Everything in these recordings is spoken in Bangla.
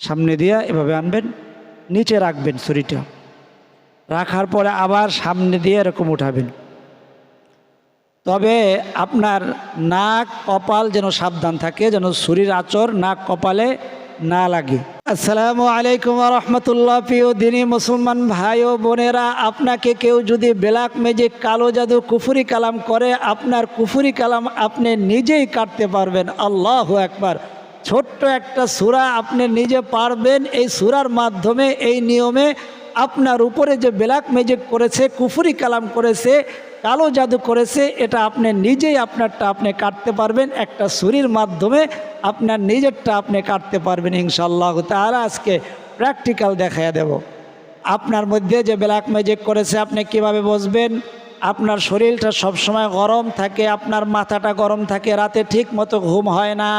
সামনে দিয়ে এভাবে আনবেন, নিচে রাখবেন ছুরিটা। রাখার পরে আবার সামনে দিয়ে এরকম উঠাবেন। তবে আপনার নাক কপাল যেন সাবধান থাকে, যেন শরীর আচর নাক কপালে না লাগে। আসসালামু আলাইকুম রহমতুল্লাহ প্রিয় দিনী মুসলমান ভাই ও বোনেরা, আপনাকে কেউ যদি ব্ল্যাক ম্যাজিক, কালো জাদু, কুফুরি কালাম করে, আপনার কুফুরি কালাম আপনি নিজেই কাটতে পারবেন। আল্লাহ একবার ছোট্ট একটা সুরা আপনি নিজে পারবেন। এই সুরার মাধ্যমে, এই নিয়মে আপনার উপরে যে ব্ল্যাক ম্যাজিক করেছে, কুফুরি কালাম করেছে, কালো জাদু করেছে, এটা আপনি নিজেই আপনারটা আপনি কাটতে পারবেন। একটা ছুরির মাধ্যমে আপনার নিজেরটা আপনি কাটতে পারবেন ইনশাল্লাহ তাহলে আজকে প্র্যাকটিক্যাল দেখাইয়া দেব। আপনার মধ্যে যে ব্ল্যাক ম্যাজিক করেছে, আপনি কীভাবে বসবেন? আপনার শরীরটা সবসময় গরম থাকে, আপনার মাথাটা গরম থাকে, রাতে ঠিক মতো ঘুম হয় না।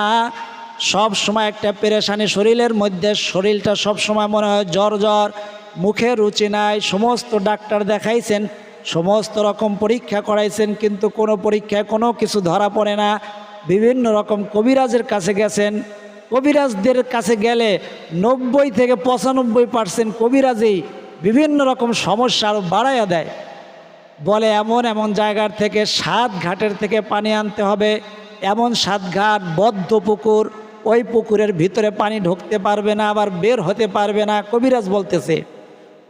সব সময় একটা পেরেশানি শরীরের মধ্যে, শরীরটা সব সময় মনে হয় জ্বর জ্বর, মুখে রুচি নাই, সমস্ত ডাক্তার দেখাইছেন, সমস্ত রকম পরীক্ষা করাইছেন, কিন্তু কোনো পরীক্ষায় কোনো কিছু ধরা পড়ে না। বিভিন্ন রকম কবিরাজের কাছে গেছেন। কবিরাজদের কাছে গেলে নব্বই থেকে পঁচানব্বই পার্সেন্ট কবিরাজেই বিভিন্ন রকম সমস্যা আরও বাড়াইয়া দেয়। বলে এমন এমন জায়গার থেকে সাত ঘাটের থেকে পানি আনতে হবে, এমন সাত ঘাট বদ্ধ পুকুর ওই পুকুরের ভিতরে পানি ঢুকতে পারবে না, আবার বের হতে পারবে না, কবিরাজ বলতেছে,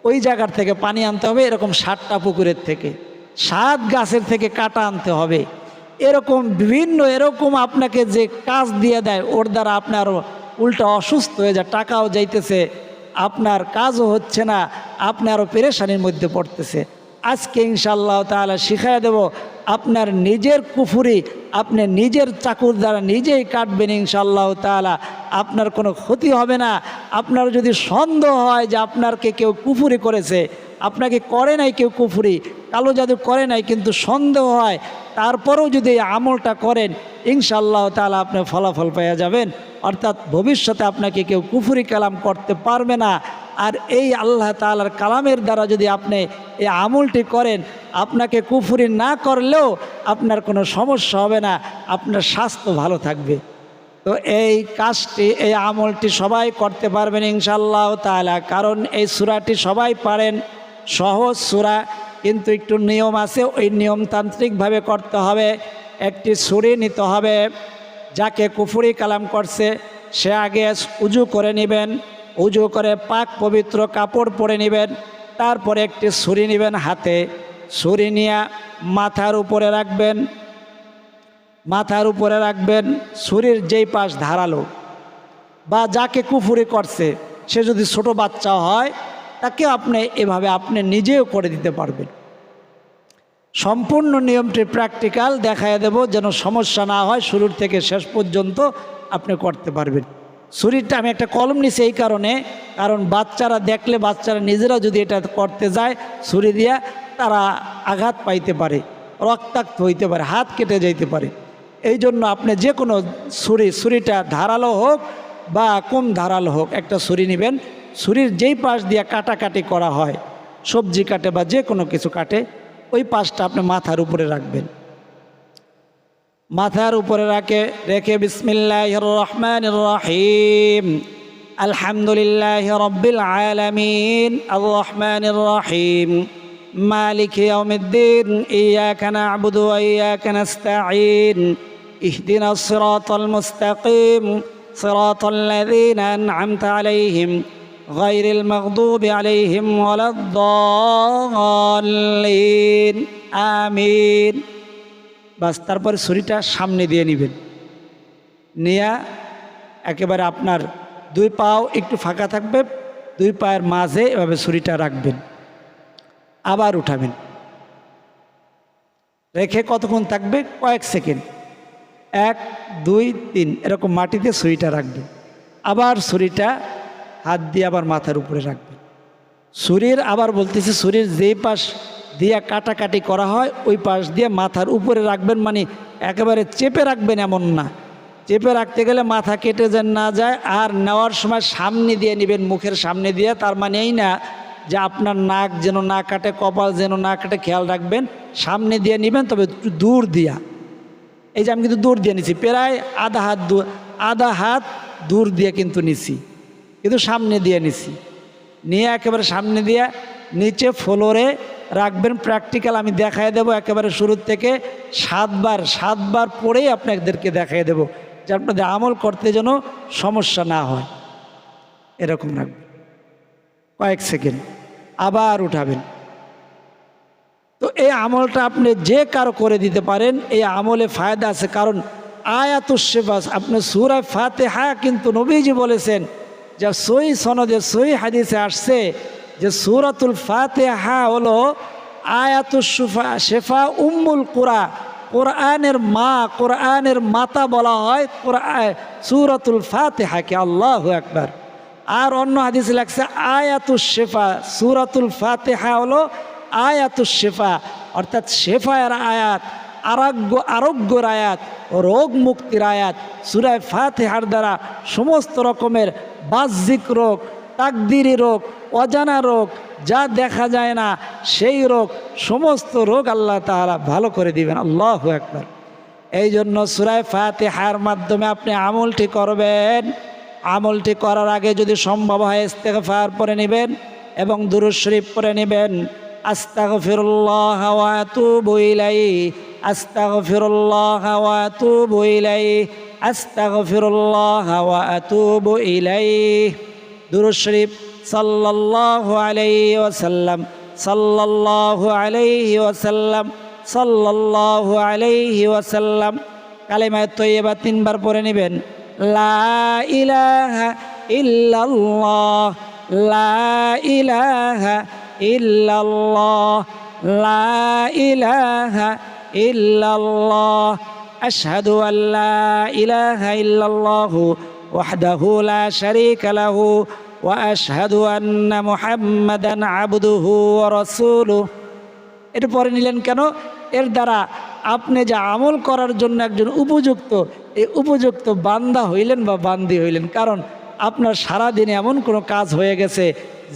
ওই জায়গার থেকে পানি আনতে হবে এরকম সাতটা পুকুরের থেকে, সাত গাছের থেকে কাটা আনতে হবে, এরকম বিভিন্ন, এরকম আপনাকে যে কাজ দিয়ে দেয়, ওর দ্বারা আপনার উল্টা অসুস্থ হয়ে যায়, টাকাও যাইতেছে, আপনার কাজও হচ্ছে না আপনি আরও পেরেশানির মধ্যে পড়তেছে। আজকে ইনশাল্লাহ তাহলে শিখাই দেব, আপনার নিজের কুফুরি, আপনি নিজের চাকুর দ্বারা নিজেই কাটবেন ইনশাল্লাহ তাআলা, আপনার কোনো ক্ষতি হবে না। আপনার যদি সন্দেহ হয় যে আপনারকে কেউ কুফুরি করেছে, আপনাকে করে নাই কেউ কুফুরি, কালো জাদু করে নাই কিন্তু সন্দেহ হয়, তারপরেও যদি আমলটা করেন ইনশাল্লাহ তাআলা আপনি ফলাফল পাইয়া যাবেন। অর্থাৎ ভবিষ্যতে আপনাকে কেউ কুফুরি কালাম করতে পারবে না। আর এই আল্লাহ তালার কালামের দ্বারা যদি আপনি এই আমলটি করেন, আপনাকে কুফুরি না করলেও আপনার কোনো সমস্যা হবে না, আপনার স্বাস্থ্য ভালো থাকবে। তো এই কাজটি, এই আমলটি সবাই করতে পারবেন ইনশাল্লাহ তালা কারণ এই সুরাটি সবাই পারেন, সহজ সুরা, কিন্তু একটু নিয়ম আছে, ওই নিয়মতান্ত্রিকভাবে করতে হবে, একটি ছুরি নিতে হবে, যাকে কুফুরি কালাম করছে, সে আগে উজু করে নেবেন উজু করে পাক পবিত্র কাপড় পরে নেবেন, তারপরে একটি ছুরি নেবেন হাতে। ছুরি নিয়ে মাথার উপরে রাখবেন, মাথার উপরে রাখবেন, ছুরির যেই পাশ ধারালো। বা যাকে কুফুরি করছে, সে যদি ছোট বাচ্চা হয়, তাকে আপনি এভাবে আপনি নিজেও করে দিতে পারবেন। সম্পূর্ণ নিয়মটি প্র্যাকটিক্যাল দেখায় দেব যেন সমস্যা না হয়, শুরুর থেকে শেষ পর্যন্ত আপনি করতে পারবেন। শরীরটা আমি একটা কলম নিছি এই কারণে, কারণ বাচ্চারা দেখলে বাচ্চারা নিজেরা যদি এটা করতে যায়, ছুরি দিয়া তারা আঘাত পাইতে পারে, রক্তাক্ত হইতে পারে, হাত কেটে যাইতে পারে। এই জন্য আপনি যে কোনো ছুরি, ছুরিটা ধারালো হোক বা কম ধারালো হোক, একটা ছুরি নেবেন। ছুরির যেই পাশ দিয়ে কাটাকাটি করা হয়, সবজি কাটে বা যে কোনো কিছু কাটে, ওই পাশটা আপনি মাথার উপরে রাখবেন। মাথার উপরে রাখে রেখে বিসমিল্লাহ রহমান রহিম আলহামদুলিল্লাহ রব্বিল আলমিন আর রহমান রহিম মালিক ইয়াউমিদ্দিন ইয়াকা নাবুদু ওয়া ইয়াকা নাস্তাঈন ইহদিনাস সিরাতাল মুস্তাকিম সিরাতাল লাযীনা আন'আমতা আলাইহিম গায়রিল মাগদূবি আলাইহিম ওয়ালাদ-দাল্লিন আমিন বাস, তারপরে ছুরিটা সামনে দিয়ে নেবেন। নিয়ে একেবারে আপনার দুই পাও একটু ফাঁকা থাকবে, দুই পায়ের মাঝে এভাবে ছুরিটা রাখবেন। আবার উঠাবেন। রেখে কতক্ষণ থাকবে? কয়েক সেকেন্ড। এক, দুই, তিন, এরকম মাটিতে ছুরিটা রাখবেন। আবার ছুরিটা হাত দিয়ে আবার মাথার উপরে রাখবেন। ছুরির, আবার বলতেছি শরীর যেই পাশ দিয়ে কাটাকাটি করা হয়, ওই পাশ দিয়ে মাথার উপরে রাখবেন মানে একেবারে চেপে রাখবেন এমন না। চেপে রাখতে গেলে মাথা কেটে যেন না যায়, আর নেওয়ার সময় সামনে দিয়ে নেবেন, মুখের সামনে দিয়ে, তার মানে এই না যে আপনার নাক যেন না কাটে, কপাল যেন না কাটে, খেয়াল রাখবেন, সামনে দিয়ে নেবেন, তবে দূর দিয়া। এই যে আমি কিন্তু দূর দিয়ে নিছি, প্রায় আধা হাত আধা হাত দূর দিয়ে কিন্তু নিছি, কিন্তু সামনে দিয়ে নিছি। নিয়ে একেবারে সামনে দিয়ে নিচে ফ্লোরে রাখবেন প্র্যাকটিক্যাল আমি দেখাই দেবো, একেবারে শুরুর থেকে সাতবার সাতবার পরেই আপনাদেরকে দেখাই দেবো, যে আপনাদের আমল করতে যেন সমস্যা না হয়। এরকম রাখবেন। কয়েক সেকেন্ড, আবার উঠাবেন। তো এই আমলটা আপনি যে কারও করে দিতে পারেন, এই আমলে ফায়দা আছে, কারণ আয়াতুশেফাস আপনি সুরায় ফাতে হা কিন্তু নবীজি বলেছেন, যা সই সনদে সই হাদিসে আসছে যে সুরাতুল ফাতে হা হলো আয়াতুসুফা শেফা উম্মুল কুরা কোরআনের মা, কোরআনের মাতা বলা হয় সুরাতুল ফাতে হাকে আল্লাহ একবার আর অন্য হাদিসে লাগছে আয়াতুস শেফা। সুরাতুল ফাতেহা হলো আয়াতুস শেফা, অর্থাৎ শেফায়ের আয়াত, আরোগ্য, আরোগ্যর আয়াত, রোগ মুক্তির আয়াত। সুরায় ফাতেহার দ্বারা সমস্ত রকমের বাহ্যিক রোগ তাকদিরি রোগ, অজানা রোগ, যা দেখা যায় না, সেই রোগ, সমস্ত রোগ আল্লাহ তাহারা ভালো করে দিবেন। আল্লাহ একবার এই জন্য সুরায় ফাতেহার মাধ্যমে আপনি আমলটি করবেন। আমলটি করার আগে যদি সম্ভব হয় ইস্তেগফার পরে নেবেন এবং দুরুদ শরীফ পরে নেবেন। আস্তাগফিরুল্লাহ ওয়া আতুবু ইলাইহি। আস্তাগফিরুল্লাহ ওয়া আতুবু ইলাইহি। আস্তাগফিরুল্লাহ ওয়া আতুবু ইলাইহি। দুরুদ শরীফ সাল্লাল্লাহু আলাইহি ওয়াসাল্লাম, সাল্লাল্লাহু আলাইহি ওয়াসাল্লাম, সাল্লাল্লাহু আলাইহি ওয়াসাল্লাম। কালেমায় তৈয়বা তিনবার পরে নেবেন। লা ইলাহা ইল্লাল্লাহ, লা ইলাহা ইল্লাল্লাহ, লা ইলাহা ইল্লাল্লাহ। আশহাদু আল্লা ইলাহা ইল্লাল্লাহ শারীকা লাহু ওয়া আশহাদু আন্না মুহাম্মাদান আবদুহু ওয়া রাসূলুহু। এটা পরে নিলেন কেন? এর দ্বারা আপনি যে আমল করার জন্য একজন উপযুক্ত, এই উপযুক্ত বান্দা হইলেন বা বান্দি হইলেন। কারণ আপনার সারা দিনে এমন কোনো কাজ হয়ে গেছে,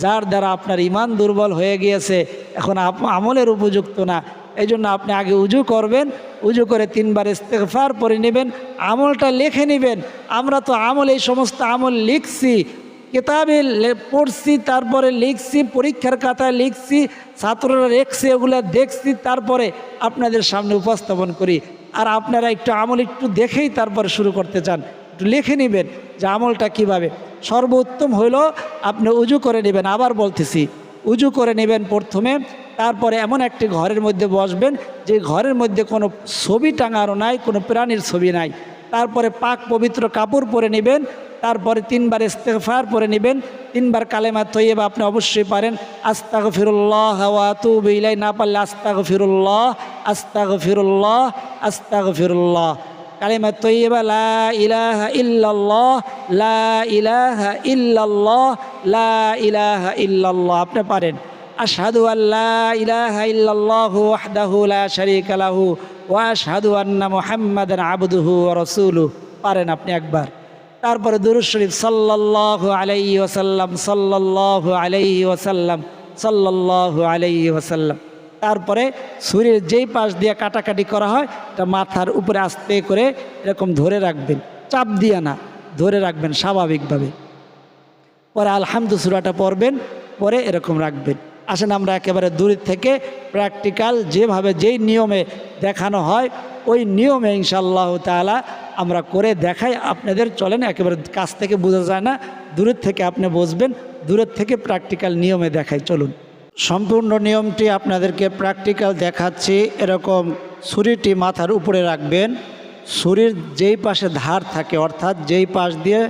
যার দ্বারা আপনার ইমান দুর্বল হয়ে গিয়েছে। এখন আমলের উপযুক্ত না। এই জন্য আপনি আগে উজু করবেন, উজু করে তিনবার ইস্তেফার পরে নেবেন, আমলটা লিখে নেবেন। আমরা তো আমল, এই সমস্ত আমল লিখছি, কিতাবে পড়ছি, তারপরে লিখছি, পরীক্ষার খাতায় লিখছি, ছাত্ররা রেখছে ওগুলো দেখছি, তারপরে আপনাদের সামনে উপস্থাপন করি। আর আপনারা একটু আমল একটু দেখেই তারপরে শুরু করতে চান, একটু লিখে নেবেন যে আমলটা কীভাবে। সর্বোত্তম হইল আপনি উজু করে নেবেন। আবার বলতেছি, উজু করে নেবেন প্রথমে তারপরে এমন একটি ঘরের মধ্যে বসবেন যে ঘরের মধ্যে কোনো ছবি টাঙানো নাই, কোনো প্রাণীর ছবি নাই। তারপরে পাক পবিত্র কাপড় পরে নেবেন, তারপরে তিনবার ইস্তেফার পরে নেবেন, তিনবার কালেমা তৈবা আপনি অবশ্যই পারেন আস্তাগ ফিরুল্লাহ ইলাই না পারলে আস্তাগ ফিরুল্লাহ আস্তাগ ফিরুল্লাহ আস্তাগ ফিরুল্লাহ কালেমা তৈবা লা ইলাহা ইল্লাল্লাহ, লা ইলাহা ইল্লাল্লাহ, লা ইলাহা ইল্লাল্লাহ, আপনি পারেন। আশহাদু আল্লাহ ইলাহা ইল্লাল্লাহু ওয়াহদাহু লা শারীকা লাহু ওয়া আশহাদু আন্না মুহাম্মাদান আবদুহু ওয়া রাসূলুহু। পারেন আপনি একবার। তারপরে দুরুদ শরীফ সাল্লাল্লাহু আলাইহি ওয়াসাল্লাম, সাল্লাল্লাহু আলাইহি ওয়াসাল্লাম, সাল্লাল্লাহু আলাইহি ওয়াসাল্লাম। তারপরে শরীরের যেই পাশ দিয়ে কাটাকাটি করা হয় তা মাথার উপরে আস্তে করে এরকম ধরে রাখবেন। চাপ দিয়ে না, ধরে রাখবেন স্বাভাবিকভাবে। পরে আলহামদু সুরাটা পড়বেন, পরে এরকম রাখবেন। আসেন আমরা একেবারে দূর থেকে প্র্যাকটিক্যাল যেভাবে যেই নিয়মে দেখানো হয়, ওই নিয়মে ইনশাল্লাহ তাআলা আমরা করে দেখাই। আপনাদের চলেন, একেবারে কাছ থেকে বোঝা যায় না, দূরের থেকে আপনি বসবেন দূরের থেকে প্র্যাকটিক্যাল নিয়মে দেখাই, চলুন। সম্পূর্ণ নিয়মটি আপনাদেরকে প্র্যাকটিক্যাল দেখাচ্ছি, এরকম ছুরিটি মাথার উপরে রাখবেন, ছুরির যেই পাশে ধার থাকে, অর্থাৎ যেই পাশ দিয়ে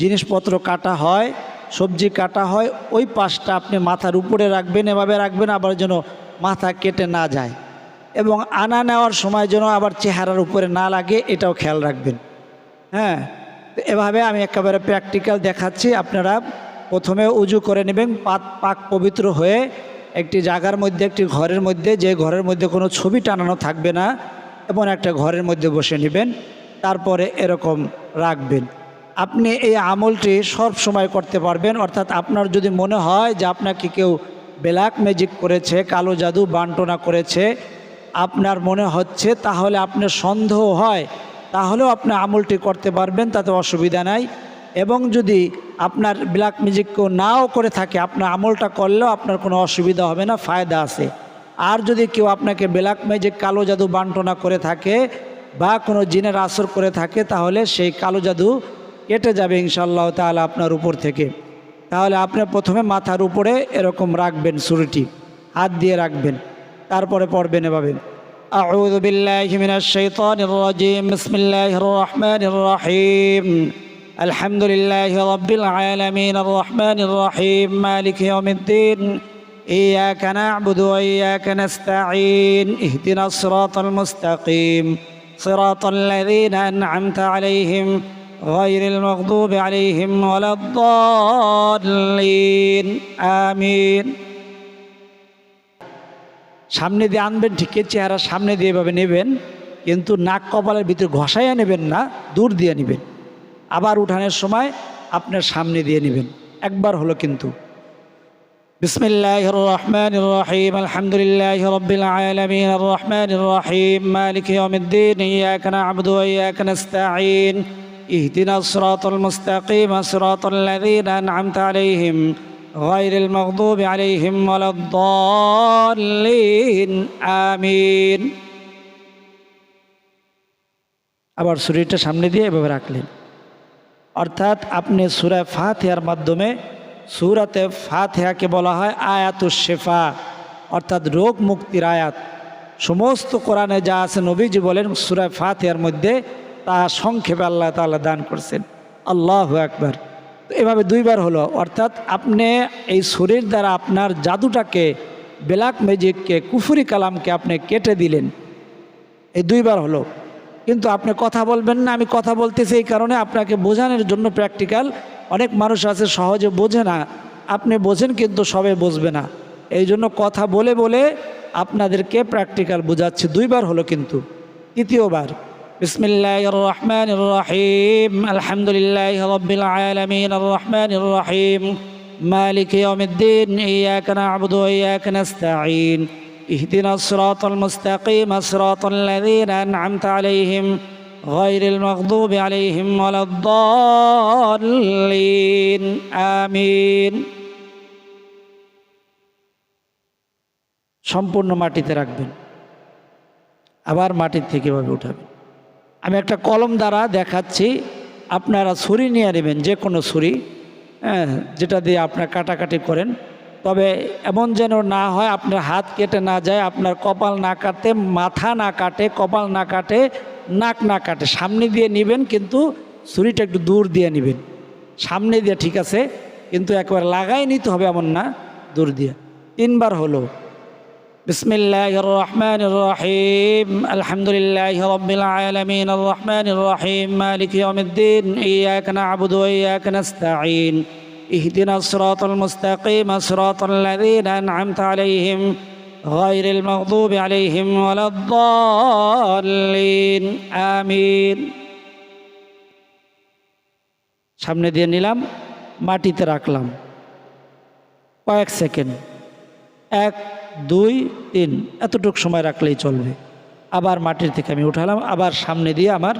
জিনিসপত্র কাটা হয় সবজি কাটা হয়, ওই পাশটা আপনি মাথার উপরে রাখবেন, এভাবে রাখবেন, আবার যেন মাথা কেটে না যায়। এবং আনা নেওয়ার সময় যেন আবার চেহারার উপরে না লাগে, এটাও খেয়াল রাখবেন। হ্যাঁ এভাবে আমি একেবারে প্র্যাকটিক্যাল দেখাচ্ছি, আপনারা প্রথমে উজু করে নেবেন, পাক পাক পবিত্র হয়ে একটি জায়গার মধ্যে, একটি ঘরের মধ্যে, যে ঘরের মধ্যে কোনো ছবি টানানো থাকবে না, এমন একটা ঘরের মধ্যে বসে নেবেন, তারপরে এরকম রাখবেন। আপনি এই আমলটি সব সময় করতে পারবেন, অর্থাৎ আপনার যদি মনে হয় যে আপনাকে কেউ ব্ল্যাক ম্যাজিক করেছে, কালো জাদু বান্টনা করেছে, আপনার মনে হচ্ছে তাহলে আপনার সন্দেহ হয়, তাহলেও আপনি আমলটি করতে পারবেন, তাতে অসুবিধা নাই। এবং যদি আপনার ব্ল্যাক ম্যাজিক কেউ নাও করে থাকে আপনার আমলটা করলেও আপনার কোনো অসুবিধা হবে না, ফায়দা আছে। আর যদি কেউ আপনাকে ব্ল্যাক ম্যাজিক, কালো জাদু বান্টনা করে থাকে বা কোনো জিনের আসর করে থাকে, তাহলে সেই কালো জাদু কেটে যাবে ইনশাল্লাহ তাহলে আপনার উপর থেকে তাহলে আপনি প্রথমে মাথার উপরে এরকম রাখবেন ছুরিটি হাত দিয়ে রাখবেন তারপরে পড়বেন এভাবে أعوذ بالله من الشيطان الرجيم بسم الله الرحمن الرحيم الحمد لله رب العالمين الرحمن الرحيم مالك يوم الدين إياك نعبد وإياك نستعين اهدنا الصراط المستقيم صراط الذين أنعمت عليهم غير المغضوب عليهم ولا الضالين آمين সামনে দিয়ে আনবেন ঠিকই চেহারা সামনে দিয়ে এভাবে নেবেন কিন্তু নাক কপালের ভিতরে ঘষাইয়া নেবেন না দূর দিয়ে নেবেন আবার উঠানোর সময় আপনার সামনে দিয়ে নেবেন একবার হলো কিন্তু বিসমিল্লাহ রহমান রহিম আলহামদুলিল্লাহ রবিল আলমিন রহমান রহিম মালিক ইয়মিদ্দিন ইয়াক না'বুদু ওয়া ইয়াক নাস্তাঈন اهدنا الصراط المستقيم صراط الذين أنعمت عليهم غير المغضوب عليهم ولا الضالين آمين আবার শরীরটা সামনে দিয়ে এভাবে রাখলেন অর্থাৎ আপনি সুরা ফাতেহার মাধ্যমে সুরাতে ফাতেহাকে বলা হয় আয়াতুস শেফা অর্থাৎ রোগ মুক্তির আয়াত সমস্ত কোরআনে যা আছে নবীজি বলেন সুরা ফাতেহার মধ্যে তা সংক্ষেপে আল্লাহ তাআলা দান করছেন। আল্লাহ একবার এভাবে দুইবার হলো, অর্থাৎ আপনি এই শরীর দ্বারা আপনার জাদুটাকে, ব্ল্যাক ম্যাজিককে, কুফুরি কালামকে আপনি কেটে দিলেন। এই দুইবার হলো। কিন্তু আপনি কথা বলবেন না, আমি কথা বলতেছি এই কারণে আপনাকে বোঝানোর জন্য প্র্যাকটিক্যাল। অনেক মানুষ আছে, সহজে বোঝে না। আপনি বোঝেন কিন্তু সবে বুঝবে না। এই জন্য কথা বলে বলে আপনাদেরকে প্র্যাকটিক্যাল বোঝাচ্ছি। দুইবার হলো কিন্তু। তৃতীয়বার। বিসমিল্লাহ রহমান রহিম আলহামদুলিল্লাহ রবিল আলমিন রহমান রহিম مالك يوم الدين إياك نعبد وإياك نستعين اهدنا الصراط المستقيم صراط الذين أنعمت عليهم غير المغضوب عليهم ولا الضالين آمين সম্পূর্ণ মাটিতে রাখবেন আবার মাটির থেকে এভাবে উঠাবেন আমি একটা কলম দ্বারা দেখাচ্ছি, আপনারা ছুরি নিয়ে নেবেন যে কোনো ছুরি হ্যাঁ যেটা দিয়ে আপনার কাটাকাটি করেন। তবে এমন যেন না হয়, আপনার হাত কেটে না যায়, আপনার কপাল না কাটে, মাথা না কাটে, কপাল না কাটে, নাক না কাটে। সামনে দিয়ে নেবেন, কিন্তু ছুরিটা একটু দূর দিয়ে নেবেন। সামনে দিয়ে ঠিক আছে, কিন্তু একবার লাগাই নিতে হবে এমন না, দূর দিয়ে। তিনবার হলো। بسم الله الرحمن الرحيم الحمد لله رب العالمين الرحمن الرحيم مالك يوم الدين إياك نعبد وإياك نستعين اهدنا الصراط المستقيم صراط الذين أنعمت عليهم غير المغضوب عليهم ولا الضالين آمين সামনে দিয়ে নিলাম মাটিতে রাখলাম কয়েক সেকেন্ড এক দুই তিন এতটুকু সময় রাখলেই চলবে আবার মাটির থেকে আমি উঠালাম আবার সামনে দিয়ে আমার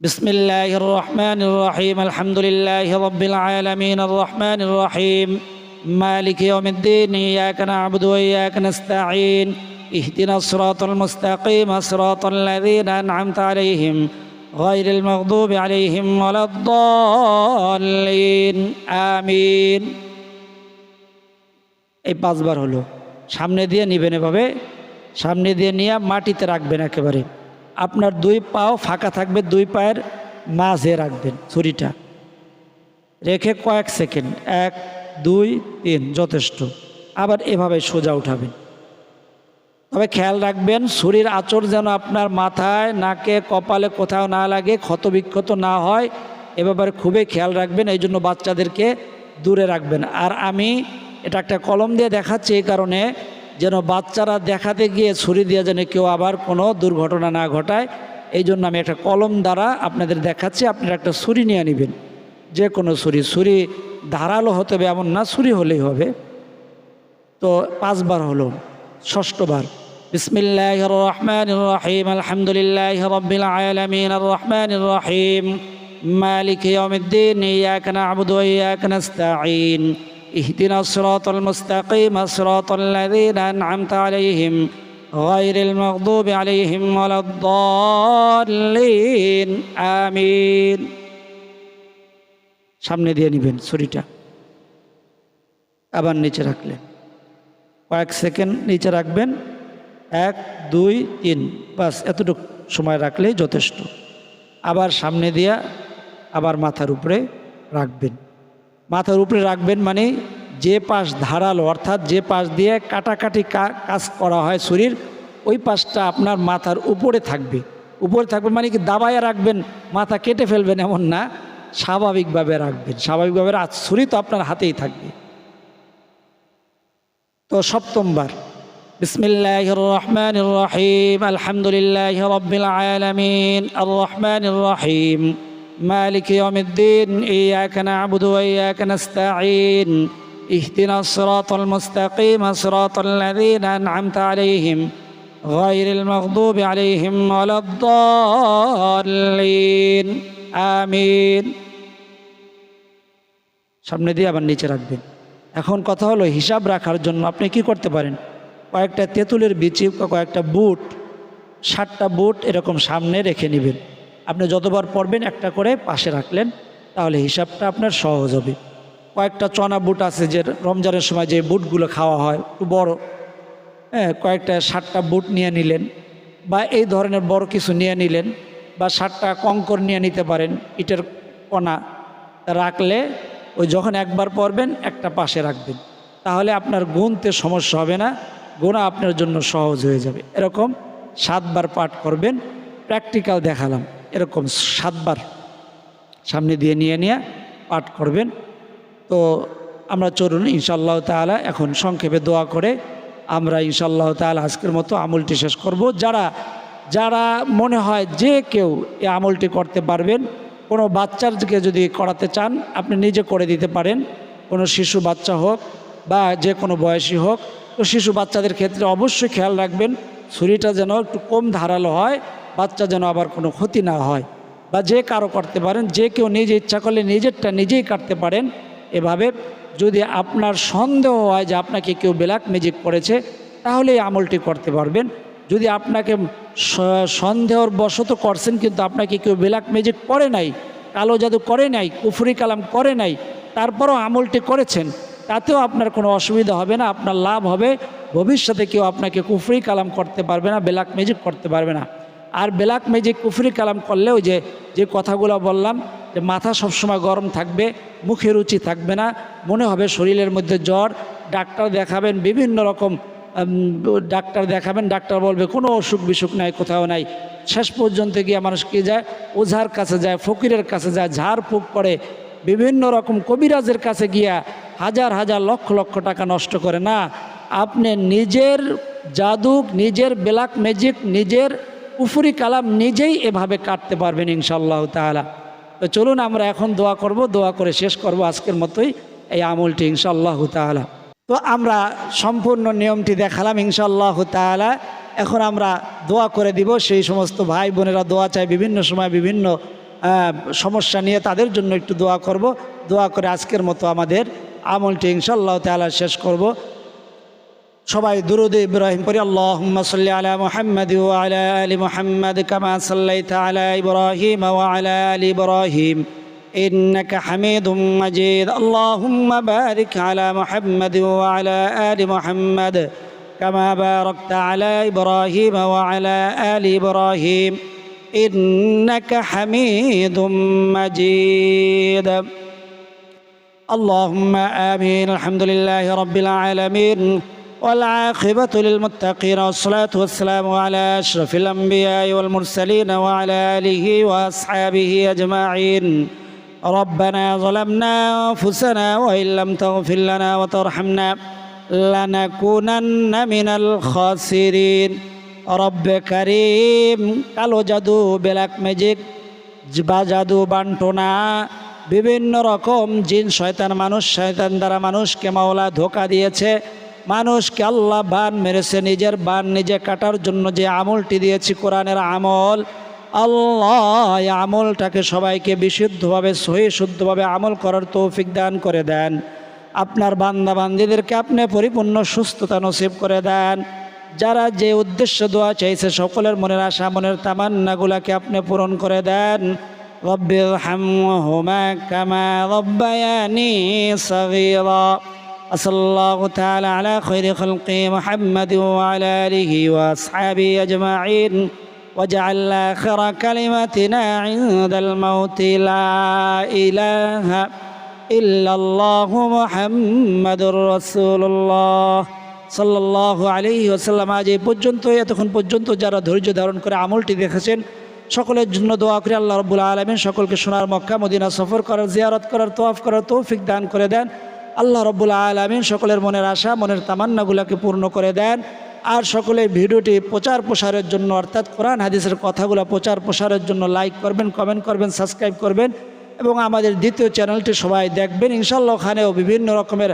بسم الله الرحمن الرحيم الحمد لله رب العالمين الرحمن الرحيم مالك يوم الدين إياك نعبد وإياك نستعين اهدنا الصراط المستقيم صراط الذين أنعمت عليهم غير المغضوب عليهم ولا الضالين آمين এই পাঁচবার হলো সামনে দিয়ে নিবেন এভাবে সামনে দিয়ে নিয়ে মাটিতে রাখবেন একেবারে আপনার দুই পাও ফাঁকা থাকবে দুই পায়ের মাঝে রাখবেন ছুরিটা রেখে কয়েক সেকেন্ড এক দুই তিন যথেষ্ট আবার এভাবে সোজা উঠাবেন তবে খেয়াল রাখবেন, ছুরির আচর যেন আপনার মাথায়, নাকে, কপালে কোথাও না লাগে, ক্ষতবিক্ষত না হয়। এ ব্যাপারে খুবই খেয়াল রাখবেন, এই জন্য বাচ্চাদেরকে দূরে রাখবেন। আর আমি এটা একটা কলম দিয়ে দেখাচ্ছি এই কারণে, যেন বাচ্চারা দেখাতে গিয়ে ছুরি দিয়ে যেন কেউ আবার কোনো দুর্ঘটনা না ঘটায়। এই জন্য আমি একটা কলম দ্বারা আপনাদের দেখাচ্ছি, আপনারা একটা ছুরি নিয়ে নেবেন। যে কোনো ছুরি ছুরি ধারালো হতে হবে, এমন না, ছুরি হলেই হবে। তো পাঁচবার হলো, ষষ্ঠবার। بسم الله الرحمن الرحيم الحمد لله رب العالمين الرحمن الرحيم مالك يوم الدين إياك نعبد وإياك نستعين اهدنا الصراط المستقيم صراط الذين أنعمت عليهم غير المغضوب عليهم ولا الضالين آمين সামনে দিয়ে নেবেন ছুরিটা আবার নিচে রাখলেন কয়েক সেকেন্ড নিচে রাখবেন এক, দুই, তিন। বাস, এতটুকু সময় রাখলেই যথেষ্ট। আবার সামনে দিয়া আবার মাথার উপরে রাখবেন। মাথার উপরে রাখবেন মানে যে পাশ ধারালো, অর্থাৎ যে পাশ দিয়ে কাটাকাটি কাজ করা হয় শরীর, ওই পাশটা আপনার মাথার উপরে থাকবে। উপরে থাকবে মানে কি দাবায় রাখবেন, মাথা কেটে ফেলবেন এমন না, স্বাভাবিকভাবে রাখবেন। স্বাভাবিকভাবে আর ছুরি তো আপনার হাতেই থাকবে। তো সপ্তমবার। বিসমিল্লাহ রহমান রহিম আলহামদুলিল্লাহ রবিল আলমিন আর রহমান রহিম مالك يوم الدين إياك نعبد وإياك نستعين اهدنا الصراط المستقيم صراط الذين أنعمت عليهم غير المغضوب عليهم ولا الضالين آمين সামনে দিয়ে আবার নিচে রাখবেন এখন কথা হলো হিসাব রাখার জন্য আপনি কি করতে পারেন কয়েকটা তেঁতুলের বিচি কয়েকটা বুট ষাটটা বুট এরকম সামনে রেখে নেবেন। আপনি যতবার পড়বেন একটা করে পাশে রাখলেন, তাহলে হিসাবটা আপনার সহজ হবে। কয়েকটা চনা বুট আছে যে রমজানের সময় যে বুটগুলো খাওয়া হয়, একটু বড় হ্যাঁ কয়েকটা ষাটটা বুট নিয়ে নিলেন বা এই ধরনের বড় কিছু নিয়ে নিলেন বা ষাটটা কঙ্কর নিয়ে নিতে পারেন, ইটের কণা রাখলে ওই যখন একবার পড়বেন একটা পাশে রাখবেন। তাহলে আপনার গুনতে সমস্যা হবে না। গোনা আপনার জন্য সহজ হয়ে যাবে। এরকম সাতবার পাঠ করবেন প্র্যাকটিক্যাল দেখালাম। এরকম সাতবার সামনে দিয়ে নিয়ে নিয়ে পাঠ করবেন। তো আমরা চলুন ইনশাল্লাহ তাআলা এখন সংক্ষেপে দোয়া করে আমরা ইনশাল্লাহ তাআলা আজকের মতো আমলটি শেষ করব। যারা যারা মনে হয় যে কেউ এই আমলটি করতে পারবেন, কোনো বাচ্চারকে যদি করাতে চান, আপনি নিজে করে দিতে পারেন। কোনো শিশু বাচ্চা হোক বা যে কোনো বয়সী হোক তো শিশু বাচ্চাদের ক্ষেত্রে অবশ্যই খেয়াল রাখবেন, ছুরিটা যেন একটু কম ধারালো হয়, বাচ্চা যেন আবার কোনো ক্ষতি না হয়। বা যে কারও করতে পারেন, যে কেউ নিজে ইচ্ছা করলে নিজেরটা নিজেই কাটতে পারেন। এভাবে যদি আপনার সন্দেহ হয় যে আপনাকে কেউ ব্ল্যাক ম্যাজিক করেছে তাহলে এই আমলটি করতে পারবেন। যদি আপনাকে সন্দেহর বশত করছেন, কিন্তু আপনাকে কেউ ব্ল্যাক ম্যাজিক করে নাই, কালো জাদু করে নাই, কুফরি কালাম করে নাই, তারপরও আমলটি করেছেন তাতেও আপনার কোনো অসুবিধা হবে না, আপনার লাভ হবে। ভবিষ্যতে কেউ আপনাকে কুফরি কালাম করতে পারবে না ব্ল্যাক ম্যাজিক করতে পারবে না। আর ব্ল্যাক ম্যাজিক কুফরি কালাম করলেও যে যে কথাগুলো বললাম, যে মাথা সবসময় গরম থাকবে, মুখে রুচি থাকবে না, মনে হবে শরীরের মধ্যে জ্বর, ডাক্তার দেখাবেন, বিভিন্ন রকম ডাক্তার দেখাবেন, ডাক্তার বলবে, কোনো অসুখ বিসুখ নাই, কোথাও নাই। শেষ পর্যন্ত গিয়ে মানুষ কি যায়? ওঝার কাছে যায়, ফকিরের কাছে যায় ঝাড় ফুক করে, বিভিন্ন রকম কবিরাজের কাছে গিয়া হাজার হাজার লক্ষ লক্ষ টাকা নষ্ট করে না। আপনি নিজের জাদু নিজের ব্ল্যাক ম্যাজিক, নিজের উফুরি কালাম নিজেই এভাবে কাটতে পারবেন ইনশাল্লাহ তাআলা। তো চলুন আমরা এখন দোয়া করব, দোয়া করে শেষ করব আজকের মতোই এই আমলটি ইনশাল্লাহ তাআলা। তো আমরা সম্পূর্ণ নিয়মটি দেখালাম ইনশাল্লাহ তাআলা। এখন আমরা দোয়া করে দিব, সেই সমস্ত ভাই বোনেরা দোয়া চায়, বিভিন্ন সময় বিভিন্ন সমস্যা নিয়ে তাদের জন্য একটু দোয়া করব। দোয়া করে আজকের মতো আমাদের আমলটি ইনশাল্লাহ তাআলা শেষ করব সবাই দুরুদ ইব্রাহিম পড়ি আল্লাহুম্মা সাল্লি আলা মুহাম্মাদ ওয়া আলা আলি মুহাম্মাদ কামা সাল্লাইতা আলা ইব্রাহিম ওয়া আলা আলি ইব্রাহিম إنك حميد مجيد اللهم بارك على محمد وعلى آل محمد كما باركت على إبراهيم وعلى آل إبراهيم إنك حميد مجيد اللهم آمين الحمد لله رب العالمين والعاقبة للمتقين والصلاة والسلام على أشرف الأنبياء والمرسلين وعلى آله وأصحابه أجمعين ربنا ظلمنا أنفسنا وإن لم تغفر لنا وترحمنا لنكونن من الخاسرين رب كريم কালো জাদু ব্ল্যাক ম্যাজিক বা জাদু বান্টনা বিভিন্ন রকম জিন, শয়তান মানুষ, শয়তান দ্বারা মানুষকে মাওলা ধোকা দিয়েছে। মানুষকে আল্লাহ বান মেরেছে, নিজের বান নিজে কাটার জন্য যে আমলটি দিয়েছি কোরআনের আমল। আল্লাহ আমলটাকে সবাইকে বিশুদ্ধভাবে, সহি শুদ্ধভাবে আমল করার তৌফিক দান করে দেন। আপনার বান্দা বান্দিদেরকে আপনি পরিপূর্ণ সুস্থতা নসিব করে দেন। যারা যে উদ্দেশ্য দোয়া চাইছে, সকলের মনের আশা, মনের তামান্নাগুলাকে আপনি পূরণ করে দেন। رب ارحمهما كما ربياني صغيرا أصلى الله تعالى على خير خلق محمد وعلى آله وأصحابه أجمعين واجعل آخر كلمتنا عند الموت لا إله إلا الله محمد رسول الله সাল্লাল্লাহু আলাইহি ওয়াসাল্লাম আজ এই পর্যন্ত এতক্ষণ পর্যন্ত যারা ধৈর্য ধারণ করে আমলটি দেখেছেন সকলের জন্য দোয়া করে, আল্লাহ রব্বুল আলমিন সকলকে সোনার মক্কা, মদিনা সফর করার, জিয়ারত করার তোয়াফ করার তৌফিক দান করে দেন। আল্লাহ রব্বুল আলমিন সকলের মনের আশা, মনের তামান্নাগুলোকে পূর্ণ করে দেন। আর সকলে ভিডিওটি প্রচার প্রসারের জন্য, অর্থাৎ কোরআন, হাদিসের কথাগুলো প্রচার প্রসারের জন্য লাইক করবেন কমেন্ট করবেন সাবস্ক্রাইব করবেন। এবং আমাদের দ্বিতীয় চ্যানেলটি সবাই দেখবেন। ইনশাল্লাহ ওখানেও বিভিন্ন রকমের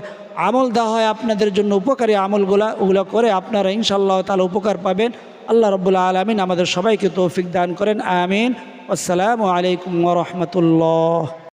আমল দেওয়া হয় আপনাদের জন্য, উপকারী আমলগুলা, ওগুলো করে আপনারা ইনশাল্লাহ তাহলে উপকার পাবেন। আল্লাহ রবুল্লা আলমিন আমাদের সবাইকে তৌফিক দান করেন। আমিন। আসসালামু আলাইকুম রহমতুল্লাহ।